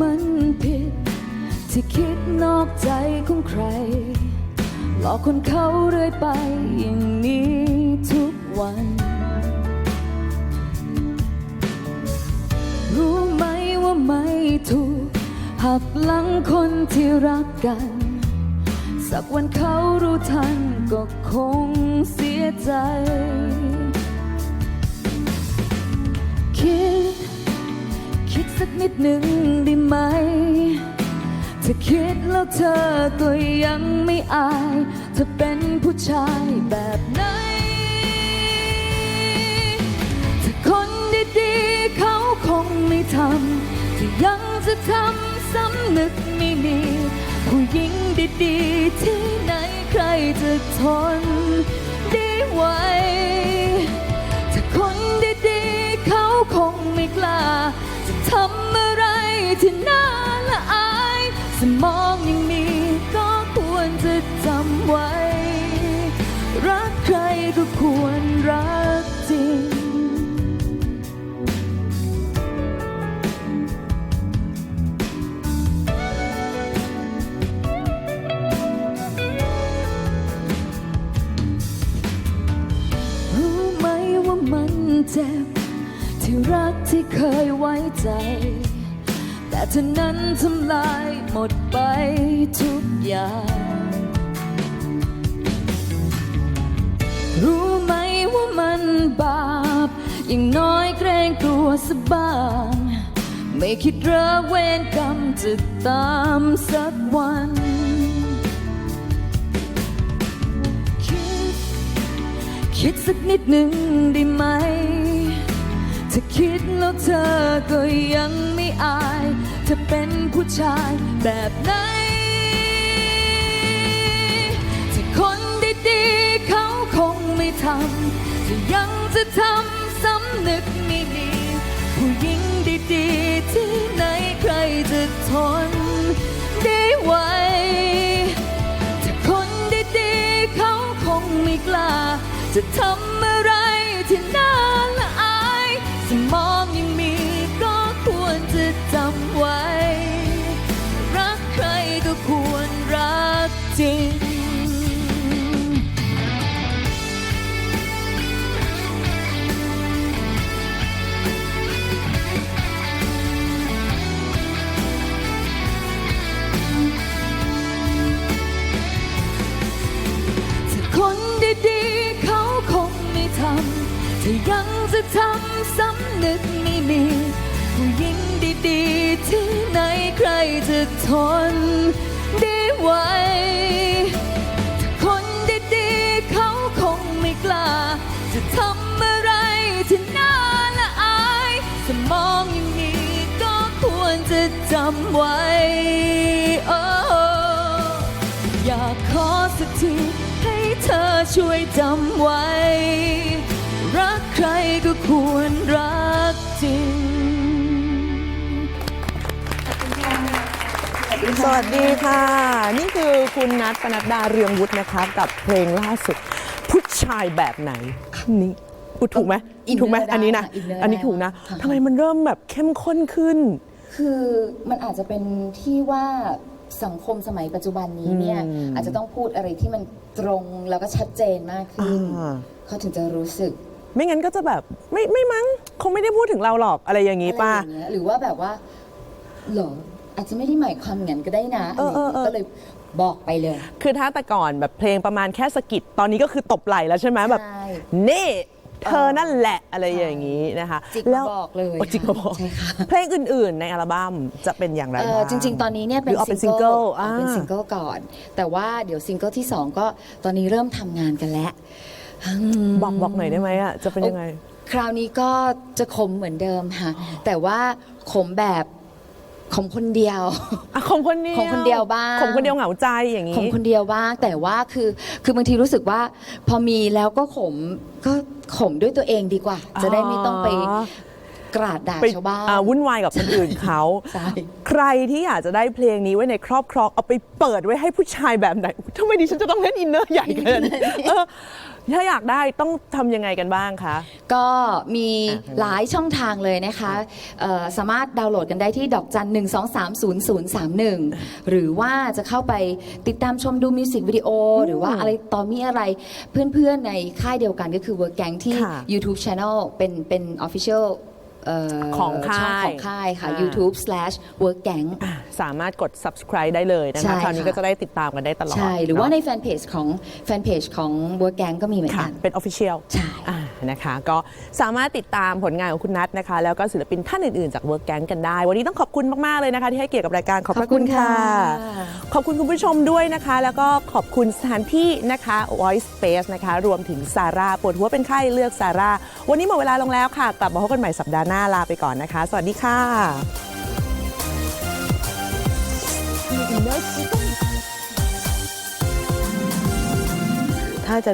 มันผิด ที่คิดนอกใจของใคร หลอกคนเขาเรื่อยไปอย่างนี้ทุกวัน รู้ไหมว่าไม่ถูก หักหลังคนที่รักกัน สักวันเขารู้ทันก็คงเสียใจ คิด คิดสักนิดหนึ่งได้ไหม ถ้าคิดแล้วเธอก็ยังไม่อายเธอเป็นผู้ชายแบบไหนถ้าคนดีๆเขาคงไม่ทำที่ยังจะทำสำนึกไม่มีผู้หญิงดีๆที่ไหนใครจะทนได้ไหว ไว้ รักใครก็ควรรักจริง รู้ไหมว่ามันเจ็บ ที่รักที่เคยไว้ใจ แต่เธอนั้นทำลายหมดไปทุกอย่าง รู้ไหมว่ามันบาป อย่างน้อยเกรงกลัวสบ้าง ไม่คิดระเวนกรรมจะตามสักวัน คิด คิดสักนิดหนึ่งได้ไหม ถ้าคิดแล้วเธอก็ยังไม่อาย เธอเป็นผู้ชายแบบไหน จะยังจะทำสำนึกไม่มีผู้หญิงดีๆ ที่ไหนใครจะทนได้ไหวถ้าคนดีๆ เขาคงไม่กล้า จะทำอะไรที่น่าละอายสมำถ้ายังจะทำสำนึกไม่มี ผู้หญิงดีๆ ที่ไหนใครจะทนได้ไหวถ้าคนดีๆ เขาคงไม่กล้า จะทำอะไรที่น่าละอายสมองยังมีก็ควรจะจำไว้โอ้อยากขอสักทีให้เธอช่วยจำไว้ ครก็ควรรักจริง สวัสดีค่ะ นี่คือคุณนัทปนัดดาเรืองวุฒินะคะกับเพลงล่าสุด ผู้ชายแบบไหนคำนี้พูดถูกไหมอินเนอร์ถูกไหมได้อันนี้นะ ค่ะอินเนอร์อันนี้ได้ถูกนะค่ะ ทำไมมันเริ่มแบบเข้มข้นขึ้น คือมันอาจจะเป็นที่ว่าสังคมสมัยปัจจุบันนี้เนี่ยอืมอาจจะต้องพูดอะไรที่มันตรงแล้วก็ชัดเจนมากขึ้นอ่า เขาถึงจะรู้สึก ไม่งั้นก็จะแบบไม่ไม่มั้งคงไม่ได้พูดถึงเราหรอกอะไรอย่างนี้อะไรป่ะอย่างเงี้ยหรือว่าแบบว่าเหรออาจจะไม่ได้หมายความอย่างนั้นก็ได้นะเออเออเออ ก็เลยบอกไปเลย คือถ้าแต่ก่อนแบบเพลงประมาณแค่สะกิดตอนนี้ก็คือตบไหล่แล้วใช่ไหมแบบ ใช่นี่ เธอนั่นแหละอะไรอย่างนี้นะคะจิกมาบอกเลยโจิกมาบอกใช่ค่ะ เพลงอื่นๆ ในอัลบั้มจะเป็นอย่างไรเออบ้างจริง ๆ ตอนนี้เนี่ยหเป็รืนอออกเป็นซิงเกิลซิงเกิลออกเป็นอ่าซิงเกิลก่อน แต่ว่าเดี๋ยวซิงเกิลที่สองก็ตอนนี้เริ่มทำงานกันแล้วอืม บอกบอกหน่อยได้ไหมอะจะเป็นยังไง คราวนี้ก็จะขมเหมือนเดิมค่ะ แต่ว่าขมแบบขมคนเดียวอะของคนเดียวของคนเดียวบ้างของคนเดียวเหงาใจอย่างนี้ขมคนเดียวบ้าง แต่ว่าคือคือบางทีรู้สึกว่า พอมีแล้วก็ขมก็ขมด้วยตัวเองดีกว่า จะได้ไม่ต้องไป กราดด่าไปชาวบ้าน อ่วุ่นวายกับคนอื่นเขา ใช่ ใครที่อยากจะได้เพลงนี้ไว้ในครอบครองเอาไปเปิดไว้ให้ผู้ชายแบบไหนทำไมดิฉันจะต้องเล่นอินเนอร์ใหญ่ขนาดนี้เออถ้าอยากได้ต้องทำยังไงกันบ้างคะ ก็มีอะหลายช่องทางเลยนะคะเอ่อสามารถดาวน์โหลดกันได้ที่ดอกจัน 1 2 3 0 0 3 1 หรือว่าจะเข้าไปติดตามชมดูมิวสิกวิดีโอ หรือว่าอะไรต่อมีอะไรเพื่อนๆในค่ายเดียวกันก็คือ Work Gang ที่ ค่ะ YouTube Channel เป็นเป็น Official เของค่ายช่องของค่ายค่ะ อ่า YouTube slash Work Gang อะสามารถกด subscribe ได้เลยนะใช่คะ คราวนี้ค่ะ ก็จะได้ติดตามกันได้ตลอดใช่ หรือว่าเนะในแฟนเพจของแฟนเพจของ Work Gang ก็มีเหมือนค่ะกัน เป็น official ใช่ อ่า นะคะ ก็สามารถติดตามผลงานของคุณนัทนะคะ แล้วก็ศิลปินท่านอื่นๆ จาก Work Gang กันได้ วันนี้ต้องขอบคุณมากๆเลยนะคะ ที่ให้เกียรติกับรายการขอบพระคุณค่ะขอบคุณค่ะ ขอบคุณคุณผู้ชมด้วยนะคะ แล้วก็ขอบคุณสถานที่นะคะ Voice Space นะคะ รวมถึงซาร่าปวดหัวเป็นไข้เลือกซาร่าวันนี้หมดเวลาลงแล้วค่ะ กลับมาพบกันใหม่สัปดาห์หน้าลาไปก่อนนะคะ สวัสดีค่ะถ้าจะ